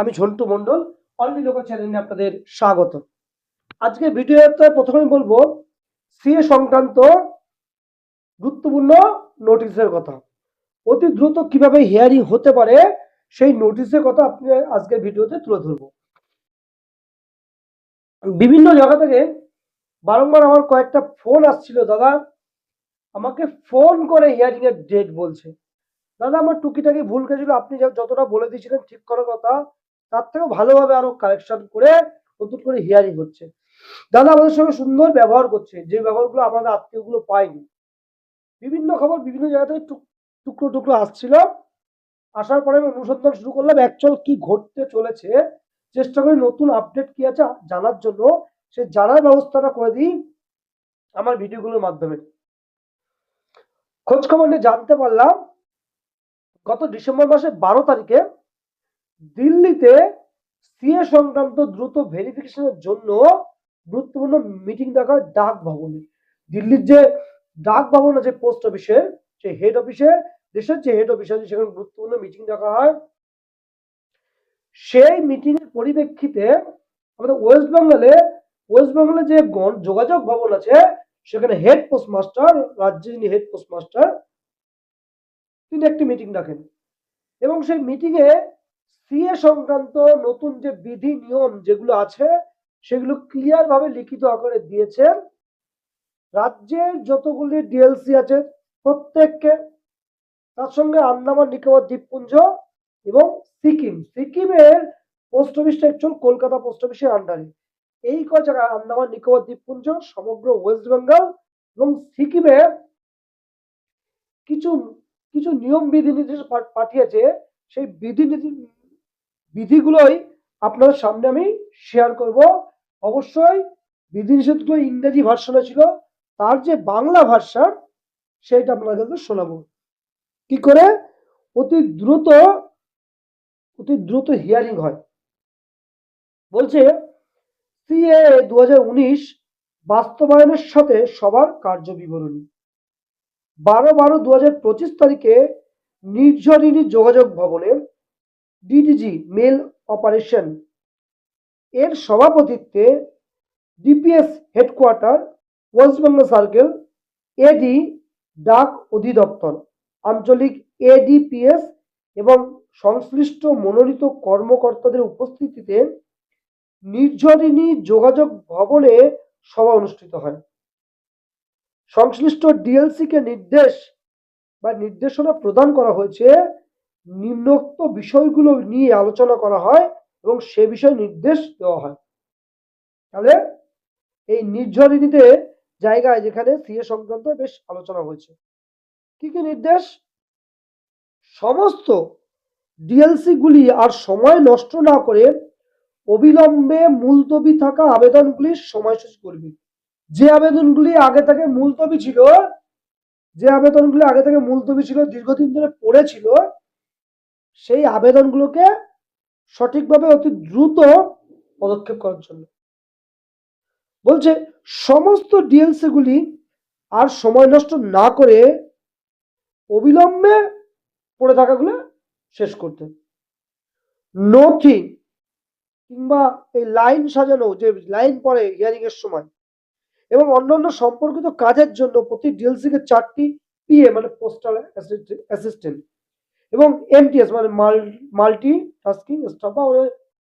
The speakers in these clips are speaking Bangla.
আমি ঝন্টু মণ্ডল অনলি লোকাল চ্যানেলে আপনাদের স্বাগত। আজকে ভিডিওতে প্রথমেই বলব সিএ সংক্রান্ত গুরুত্বপূর্ণ নোটিশের কথা। অতি দ্রুত কীভাবে হিয়ারিং হতে পারে, সেই নোটিশের কথা আপনি আজকের ভিডিওতে তুলে ধরবো। বিভিন্ন জায়গা থেকে বারংবার আমার কয়েকটা ফোন আসছিল, দাদা, আমাকে ফোন করে হিয়ারিং এর ডেট বলছে। দাদা, আমার টুকিটাকি ভুল গেছিল, আপনি যতটা বলে দিয়েছিলেন, ঠিক করার কথা তার থেকেও ভালোভাবে আরও কারেকশন করে নতুন করে হিয়ারিং হচ্ছে। দাদা আমাদের সঙ্গে সুন্দর ব্যবহার করছে, যে ব্যবহারগুলো আমাদের আত্মীয়গুলো পায়নি। বিভিন্ন খবর বিভিন্ন জায়গা থেকে টুকরো টুকরো আসছিল। আসার পরে আমি অনুসন্ধান শুরু করলাম অ্যাকচুয়াল কি ঘটতে চলেছে, চেষ্টা করি নতুন আপডেট কি আছে জানার জন্য। সে জানার ব্যবস্থাটা করে দিই আমার ভিডিওগুলোর মাধ্যমে। খোঁজ খবর নিয়ে জানতে পারলাম, গত ডিসেম্বর মাসের বারো তারিখে দিল্লিতে সিএ সংক্রান্ত দ্রুত ভেরিফিকেশনের জন্য গুরুত্বপূর্ণ মিটিং ডাকা ডাক ভবনে। দিল্লির যে ডাক ভবন আছে পোস্ট অফিসের সেই হেড অফিসে দেশের যে হেড অফিস আছে, সেখানে গুরুত্বপূর্ণ মিটিং ডাকা হয়। সেই মিটিং এর পরিপ্রেক্ষিতে আমাদের ওয়েস্ট বেঙ্গলে ওয়েস্ট বেঙ্গলে যে গণ- যোগাযোগ ভবন আছে, সেখানে হেড পোস্ট মাস্টার রাজ্যের যিনি হেড পোস্ট মাস্টার তিনি একটি মিটিং ডাকেন। এবং সেই মিটিং এ সিএ সংক্রান্ত নতুন যে বিধি, নিয়ম যেগুলো আছে, সেগুলো ক্লিয়ার ভাবে লিখিত আকারে দিয়েছেন। রাজ্যের যতগুলি ডিএলসি আছে, প্রত্যেককে তার সঙ্গে আন্দামান, নিকোবর, দ্বীপপুঞ্জ এবং সিকিম। সিকিমের পোস্ট অফিসটা অ্যাকচুয়াল কলকাতা পোস্ট অফিসের আন্ডারে এই কয় জায়গায়, আন্দামান, নিকোবর, দ্বীপপুঞ্জ, সমগ্র ওয়েস্ট বেঙ্গল এবং সিকিমে কিছু কিছু নিয়ম বিধি নির্দেশ পাঠিয়েছে। সেই বিধি বিধিগুলোই আপনাদের সামনে আমি শেয়ার করব। অবশ্যই বিধিনিষেধগুলো ইংরেজি ভার্সনে ছিল, তার যে বাংলা ভার্সন সেইটা আপনাদেরকে শোনাবো। কি করে? অতি দ্রুত অতি দ্রুত হিয়ারিং হয়। বলছে সিএ দু হাজার উনিশ বাস্তবায়নের সাথে সবার কার্য বিবরণী বারো বারো দু তারিখে নির্ঝরিণী যোগাযোগ ভবনে ডিডিজি মেল অপারেশন। এর সভাপতিত্বে DPS headquarter West Bengal circle, AD, ডাক অধিদপ্তর, আঞ্চলিক এডিপিএস এবং সংশ্লিষ্ট মনোনীত কর্মকর্তাদের উপস্থিতিতে নির্ঝরিণী যোগাযোগ ভবনে সভা অনুষ্ঠিত হয়। সংশ্লিষ্ট ডিএলসি কে নির্দেশ বা নির্দেশনা প্রদান করা হয়েছে নিম্নোক্ত বিষয়গুলো নিয়ে আলোচনা করা হয় এবং সে বিষয়ে নির্দেশ দেওয়া হয়। তাহলে এই নির্ঝরিণীতে জায়গায় যেখানে সিএ সংক্রান্ত বেশ আলোচনা হয়েছে। কি কি নির্দেশ? সমস্ত ডিএলসি গুলি আর সময় নষ্ট না করে অবিলম্বে মুলতবি থাকা আবেদনগুলির সময়সূচি করবে। যে আবেদনগুলি আগে থেকে মুলতবি ছিল, যে আবেদনগুলি আগে থেকে মুলতবি ছিল, দীর্ঘদিন ধরে পড়েছিল সেই আবেদনগুলোকে সঠিকভাবে অতি দ্রুত পদক্ষেপ করার জন্য। বলছে, সমস্ত ডিএলসি গুলি আর সময় নষ্ট না করে অবিলম্বে পড়ে থাকাগুলো শেষ করতে। নথি কিংবা এই লাইন সাজানো যে লাইন পরে হিয়ারিং এর সময় এবং অন্যান্য সম্পর্কিত কাজের জন্য প্রতি ডিএলসি কে চারটি পিএ মানে পোস্টাল অ্যাসিস্ট্যান্ট এবং এমটিএস মানে মাল্টি টাস্কিং স্টাফ বা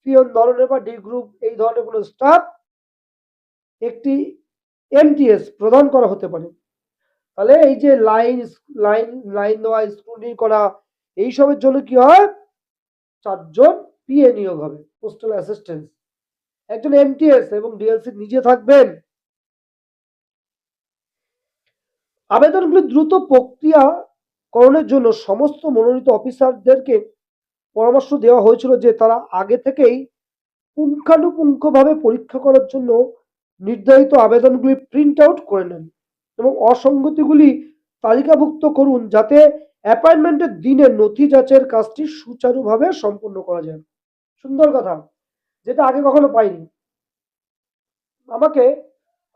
পিওন ধরনের বা ডি গ্রুপ এই ধরনের কোনো স্টাফ একটি এমটিএস প্রদান করা হতে পারে। তাহলে এই যে লাইন লাইন লাইন দেওয়া স্ক্রুনি করা, এইসবের জন্য কি হয়? চারজন পিএ নিয়োগ হবে পোস্টাল অ্যাসিস্ট্যান্ট একজন এমটিএস এবং ডিএলসি নিজে থাকবেন। আবেদনগুলি দ্রুত প্রক্রিয়াকরণের জন্য সমস্ত মনোনীত অফিসারদেরকে পরামর্শ দেওয়া হয়েছিল যে তারা আগে থেকেই পুঙ্খানুপুঙ্খভাবে পরীক্ষা করার জন্য নির্ধারিত আবেদনগুলি প্রিন্ট আউট করে নেন এবং অসঙ্গতিগুলি তালিকাভুক্ত করুন যাতে অ্যাপয়েন্টমেন্টের দিনে নথি যাচের কাজটি সুচারুভাবে সম্পন্ন করা যায়। সুন্দর কথা, যেটা আগে কখনো পাইনি। আমাকে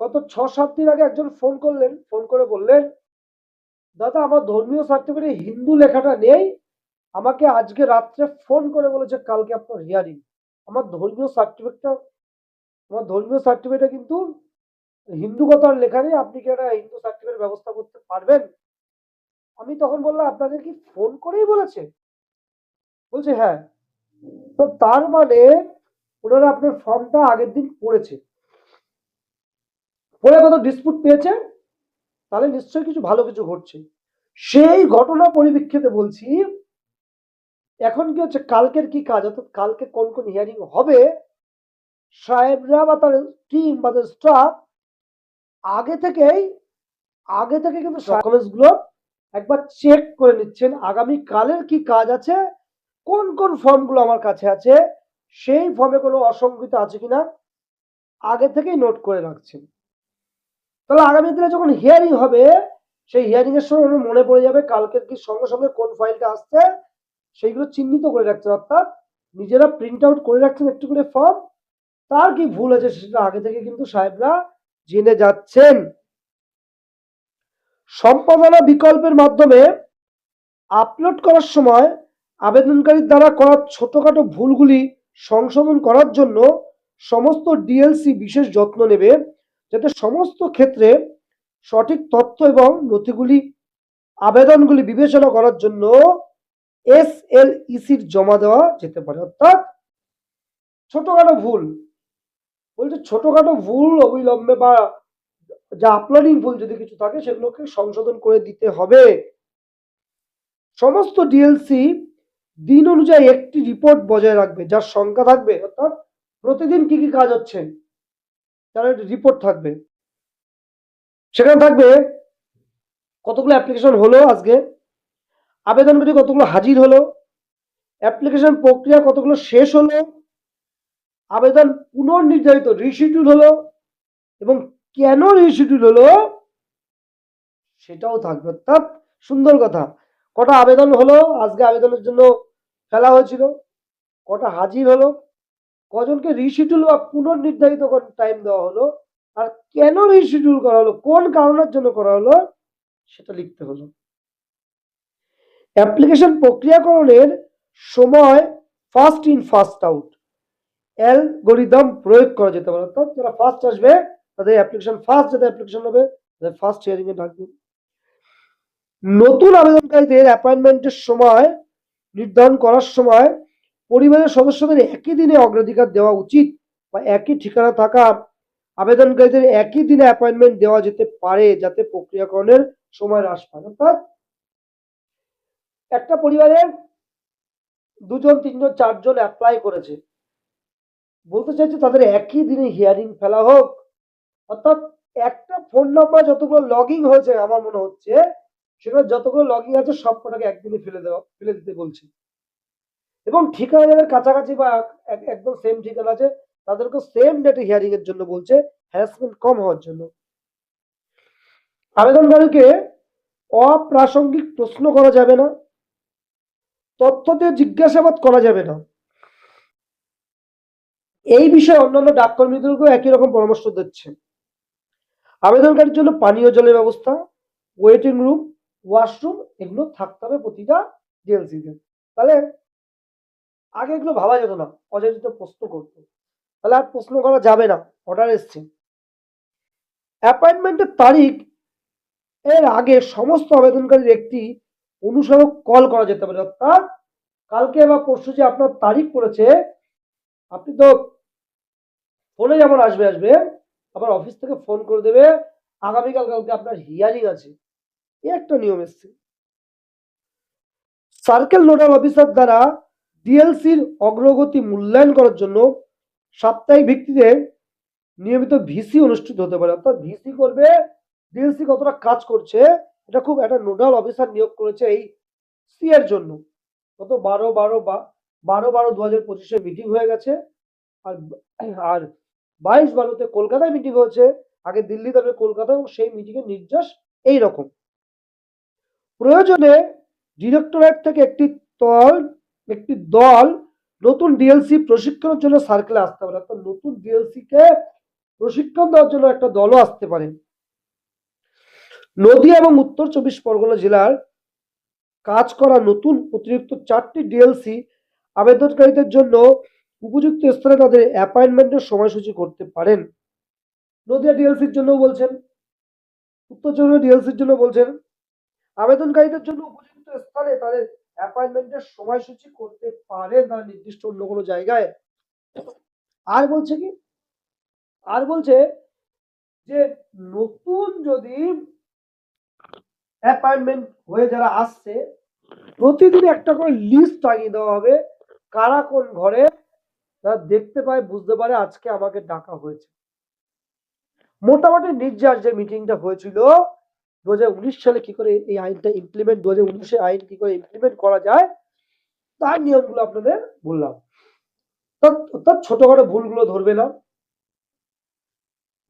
গত ছ সাত দিন আগে একজন ফোন করলেন ফোন করে বললেন দাদা, আমার ধর্মীয় সার্টিফিকেটে হিন্দু লেখাটা নেই। আমাকে আজকে রাত্রে ফোন করে বলেছে, কালকে আপনার হিয়ারিং আমার ধর্মীয় সার্টিফিকেটটা, আমার ধর্মীয় সার্টিফিকেটে কিন্তু হিন্দু কথার লেখা নেই। আপনি কি একটা হিন্দু সার্টিফিকেট ব্যবস্থা করতে পারবেন? আমি তখন বললাম আপনাকে কি ফোন করেই বলেছে? বলছে হ্যাঁ। তো তার মানে ওনারা আপনার ফর্মটা আগের দিন পড়েছে। পড়ে কত ডিসপুট পেয়েছে? তাহলে নিশ্চয়ই কিছু ভালো কিছু ঘটছে। সেই ঘটনা পরিপ্রেক্ষিতে বলছি এখন কি হচ্ছে কালকের কি কাজ? অর্থাৎ কালকে কোন কোন হিয়ারিং হবে? সাহেবরা বা তার টিম বা তার স্টাফ আগে থেকেই আগে থেকে কিন্তু ডকুমেন্টসগুলো একবার চেক করে নিচ্ছেন আগামী কালের কি কাজ আছে কোন কোন ফর্মগুলো আমার কাছে আছে সেই ফর্মে কোনো অসংগতি আছে কিনা আগে থেকেই নোট করে রাখছেন। তাহলে আগামী দিনে যখন হিয়ারিং হবে, সেই হিয়ারিং এর সময় মনে পড়ে যাবে কালকের কি সঙ্গে সঙ্গে কোন ফাইলটা আসছে, সেইগুলো চিহ্নিত করে রাখছেন অর্থাৎ নিজেরা প্রিন্ট আউট করে রাখছেন একটু করে ফর্ম তার কি ভুল আছে সেটা আগে থেকে কিন্তু সাহেবরা জেনে যাচ্ছেন। সম্পাদনা বিকল্পের মাধ্যমে আপলোড করার সময় আবেদনকারীর দ্বারা করা ছোটখাটো ভুলগুলি সংশোধন করার জন্য সমস্ত ডিএলসি বিশেষ যত্ন নেবে। যাতে সমস্ত ক্ষেত্রে সঠিক তথ্য এবং নথিগুলি, আবেদনগুলি বিবেচনা করার জন্য এস এল ইসির জমা দেওয়া যেতে পারে। অর্থাৎ ছোটখাটো ভুল, বলছে ছোটখাটো ভুল অবিলম্বে বা যা আপলোডিং ভুল যদি কিছু থাকে, সেগুলোকে সংশোধন করে দিতে হবে। সমস্ত ডিএলসি দিন অনুযায়ী একটি রিপোর্ট বজায় রাখবে, যার সংখ্যা থাকবে। অর্থাৎ প্রতিদিন কি কি কাজ হচ্ছে? তার রিপোর্ট থাকবে। সেখানে থাকবে কতগুলো অ্যাপ্লিকেশন হলো আজকে আবেদনকারী কতগুলো হাজির হলো অ্যাপ্লিকেশন প্রক্রিয়া কতগুলো শেষ হলো, আবেদন পুনর্নির্ধারিত রিশিডিউল হলো এবং কেন রিশিডিউল হলো সেটাও থাকবে। অর্থাৎ সুন্দর কথা, কটা আবেদন হলো, আজকে আবেদনের জন্য ফেলা হয়েছিল, কটা হাজির হলো কজনকে রিশিডিউল বা পুনর্নির্ধারিত টাইম দেওয়া হলো, আর কেন রিশিডিউল করা হলো, কোন কারণের জন্য করা হলো, সেটা লিখতে হলো। অ্যাপ্লিকেশন প্রক্রিয়াকরণের সময় first in first out algorithm প্রয়োগ করা যেতে পারে। অর্থাৎ যারা ফার্স্ট আসবে, তাদের অ্যাপ্লিকেশন ফার্স্ট যাদের অ্যাপ্লিকেশন হবে, তাদের ফার্স্ট হিয়ারিং এ ডাকবে নতুন আবেদনকারীদের অ্যাপয়েন্টমেন্টের সময়, নির্ধারণ করার সময় পরিবারের সদস্যদের একই দিনে অগ্রাধিকার দেওয়া উচিত বা একই ঠিকানা থাকা আবেদনকারীদের একই দিনে অ্যাপয়েন্টমেন্ট দেওয়া যেতে পারে যাতে প্রক্রিয়াকরণের সময় হ্রাস পায়। অর্থাৎ একটা পরিবারের দুজন, তিনজন, চারজন অ্যাপ্লাই করেছে। বলতে চাইছে তাদের একই দিনে হিয়ারিং ফেলা হোক। অর্থাৎ একটা ফোন নাম্বার যতগুলো লগইন হয়েছে, আমার মনে হচ্ছে, সেটা যতগুলো লগইন আছে সব কটাকে একদিনে ফেলে দেওয়া, ফেলে দিতে বলছে। এবং ঠিকানা যাদের কাছাকাছি বা একদম সেম ঠিকানা আছে, তাদেরকে সেম ডেটে হিয়ারিং এর জন্য বলছে হ্যারাসমেন্ট কম হওয়ার জন্য। আবেদনকারীকে অপ্রাসঙ্গিক প্রশ্ন করা যাবে না, তথ্য দিয়ে জিজ্ঞাসাবাদ করা যাবে না। এই বিষয়ে অন্যান্য ডাককর্মীদেরকেও একই রকম পরামর্শ দিচ্ছে। আবেদনকারীর জন্য পানীয় জলের ব্যবস্থা ওয়েটিং রুম ওয়াশরুম এগুলো থাকতে হবে প্রতিটা ডিএলসিতে তাহলে আগে এগুলো ভাবা যেত না। অযাচিত প্রশ্ন করতো। তাহলে আর প্রশ্ন করা যাবে না। অর্ডার এসছে। অ্যাপয়েন্টমেন্টের তারিখ এর আগে সমস্ত আবেদনকারীর একটি অনুসরক কল করা যেতে পারে। অর্থাৎ কালকে বা পরশু যে আপনার তারিখ পড়েছে, আপনি তো ফোনে যেমন আসবে আসবে, আবার অফিস থেকে ফোন করে দেবে, আগামীকাল কালকে আপনার হিয়ারিং আছে। এই একটা নিয়ম এসছে। সার্কেল নোডাল অফিসার দ্বারা ডিএলসির অগ্রগতি মূল্যায়ন করার জন্য সাপ্তাহিক ভিত্তিতে নিয়মিত ভিসি অনুষ্ঠিত হতে পারে। অর্থাৎ ভিসি করবে ডিএলসি কতটা কাজ করছে, এটা খুব একটা নোডাল অফিসার নিয়োগ করেছে এই সি এর জন্য। গত বারো বারো, বা, বারো বারো দু হাজার পঁচিশে মিটিং হয়ে গেছে। আর আর বাইশ, বারোতে কলকাতায় মিটিং হয়েছে। আগে দিল্লি, তারপরে কলকাতা এবং সেই মিটিং এর নির্যাস এই রকম প্রয়োজনে ডিরেক্টরেট থেকে একটি দল একটি দল নতুন ডিএলসি প্রশিক্ষণের জন্য সার্কেলে আসতে পারে, অর্থাৎ নতুন ডিএলসি কে প্রশিক্ষণ দেওয়ার জন্য একটা দলও আসতে পারে। নদী এবং উত্তর চব্বিশ পরগনা জেলার কাজ করা নতুন অতিরিক্ত চারটি ডিএলসি আবেদনকারীদের জন্য উপযুক্ত স্থানে তাদের অ্যাপয়েন্টমেন্টের সময়সূচি করতে পারেন। নদিয়া ডিএলসির জন্য বলছেন, উত্তর চব্বিশ ডিএলসির জন্য বলছেন, আবেদনকারীদের জন্য উপযুক্ত স্থানে তাদের অ্যাপয়েন্টমেন্টের সময়সূচি করতে পারে তারা নির্দিষ্ট অন্য কোনো জায়গায়। আর বলছে কি? আর বলছে যে নতুন যদি অ্যাপয়েন্টমেন্ট হয়ে যারা আসছে, প্রতিদিন একটা করে লিস্ট টাঙিয়ে দেওয়া হবে, কারা কোন ঘরে তারা দেখতে পায়, বুঝতে পারে আজকে আমাকে ডাকা হয়েছে। মোটামুটি নির্যাস যে মিটিংটা হয়েছিল দু হাজার উনিশ সালে কি করে এই আইনটা ইমপ্লিমেন্ট দু হাজার আইন কি করে ইমপ্লিমেন্ট করা যায়, তার নিয়মগুলো আপনাদের বললাম। অর্থাৎ ছোটখাটো ভুলগুলো ধরবে না।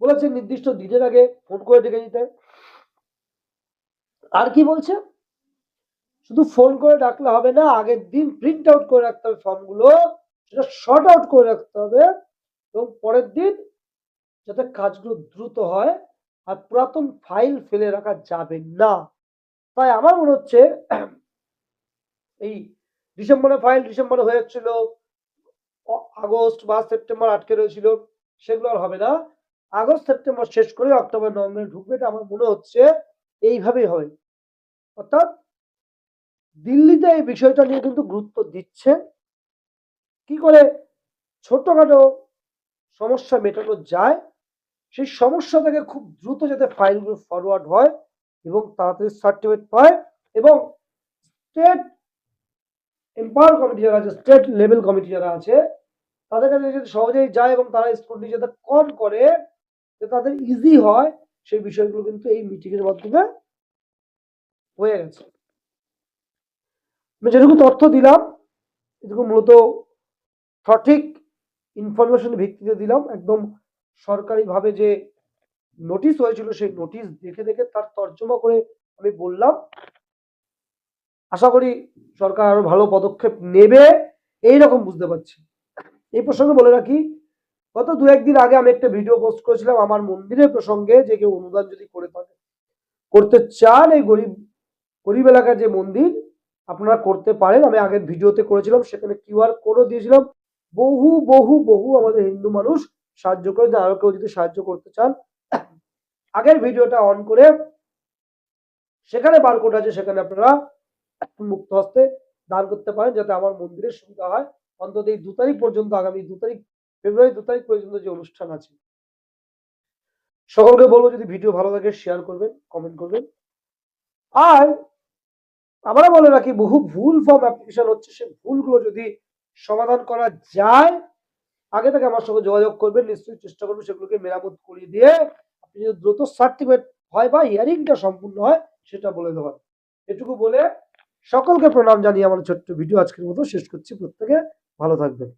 বলেছে নির্দিষ্ট দিনের আগে ফোন করে ডেকে দিতে আর কি বলছে? শুধু ফোন করে ডাকলে হবে না, আগের দিন প্রিন্ট আউট করে রাখতে হবে ফর্মগুলো, সেটা শর্ট আউট করে রাখতে হবে এবং পরের দিন যাতে কাজগুলো দ্রুত হয় আর পুরাতন ফাইল ফেলে রাখা যাবে না। তাই আমার মনে হচ্ছে এই ডিসেম্বরে ফাইল ডিসেম্বরে হয়ে যাচ্ছিল, অ- আগস্ট বা সেপ্টেম্বর আটকে রয়েছিল, সেগুলো আর হবে না। আগস্ট, সেপ্টেম্বর শেষ করে অক্টোবর, নভেম্বরে ঢুকবে এটা আমার মনে হচ্ছে এইভাবেই হবে। অর্থাৎ দিল্লিতে এই বিষয়টা নিয়ে কিন্তু গুরুত্ব দিচ্ছে। কি করে ছোটখাটো সমস্যা মেটানো যায় সেই সমস্যা থেকে খুব দ্রুত যাতে ফাইলগুলো ফরওয়ার্ড হয় এবং তাড়াতাড়ি সার্টিফিকেট পায় এবং স্টেট এম্পাওয়ার কমিটি যারা আছে স্টেট লেভেল কমিটি যারা আছে, তাদের কাছে যদি সহজেই যায় এবং তারা স্কুলটি যাতে কম করে যে তাদের ইজি হয়, সেই বিষয়গুলো কিন্তু এই মিটিং এর মাধ্যমে হয়ে গেছে। আমি যেটুকু তথ্য দিলাম, এটুকু মূলত সঠিক ইনফরমেশন ভিত্তিতে দিলাম, একদম সরকারিভাবে যে নোটিশ হয়েছিল, সেই নোটিশ দেখে দেখে তার তর্জমা করে আমি বললাম, আশা করি সরকার আরও ভালো পদক্ষেপ নেবে এই রকম বুঝতে পারছি। এই প্রসঙ্গে বলে রাখি, গত দু একদিন আগে আমি একটা ভিডিও পোস্ট করেছিলাম আমার মন্দিরের প্রসঙ্গে, যে কেউ অনুদান যদি করে থাকে, করতে চান এই গরিব গরিব এলাকার যে মন্দির, আপনারা করতে পারেন। আমি আগের ভিডিওতে করেছিলাম, সেখানে কিউআর কোডও দিয়েছিলাম। বহু বহু বহু আমাদের হিন্দু মানুষ সাহায্য করে আরও কেউ যদি সাহায্য করতে চান, আগের ভিডিওটা অন করে সেখানে বারকোড আছে, সেখানে আপনারা মুক্ত হস্তে দান করতে পারেন যাতে আমার মন্দিরের সুবিধা হয়। অন্তত এই দু তারিখ পর্যন্ত, আগামী দু তারিখ, ফেব্রুয়ারি দু তারিখ পর্যন্ত যে অনুষ্ঠান আছে। সকলকে বলব যদি ভিডিও ভালো লাগে শেয়ার করবেন কমেন্ট করবেন। আর আমরা বলে রাখি, বহু ভুল ফর্ম অ্যাপ্লিকেশন হচ্ছে সেই ভুলগুলো যদি সমাধান করা যায় আগে থেকে আমার সঙ্গে যোগাযোগ করবেন, নিশ্চয়ই চেষ্টা করবেন সেগুলোকে মেরামত করিয়ে দিয়ে আপনি যদি দ্রুত সার্টিফিকেট হয় বা হিয়ারিংটা সম্পূর্ণ হয়, সেটা বলে দেওয়া এটুকু বলে সকলকে প্রণাম জানিয়ে আমার ছোট্ট ভিডিও আজকের মতো শেষ করছি। প্রত্যেকে ভালো থাকবেন।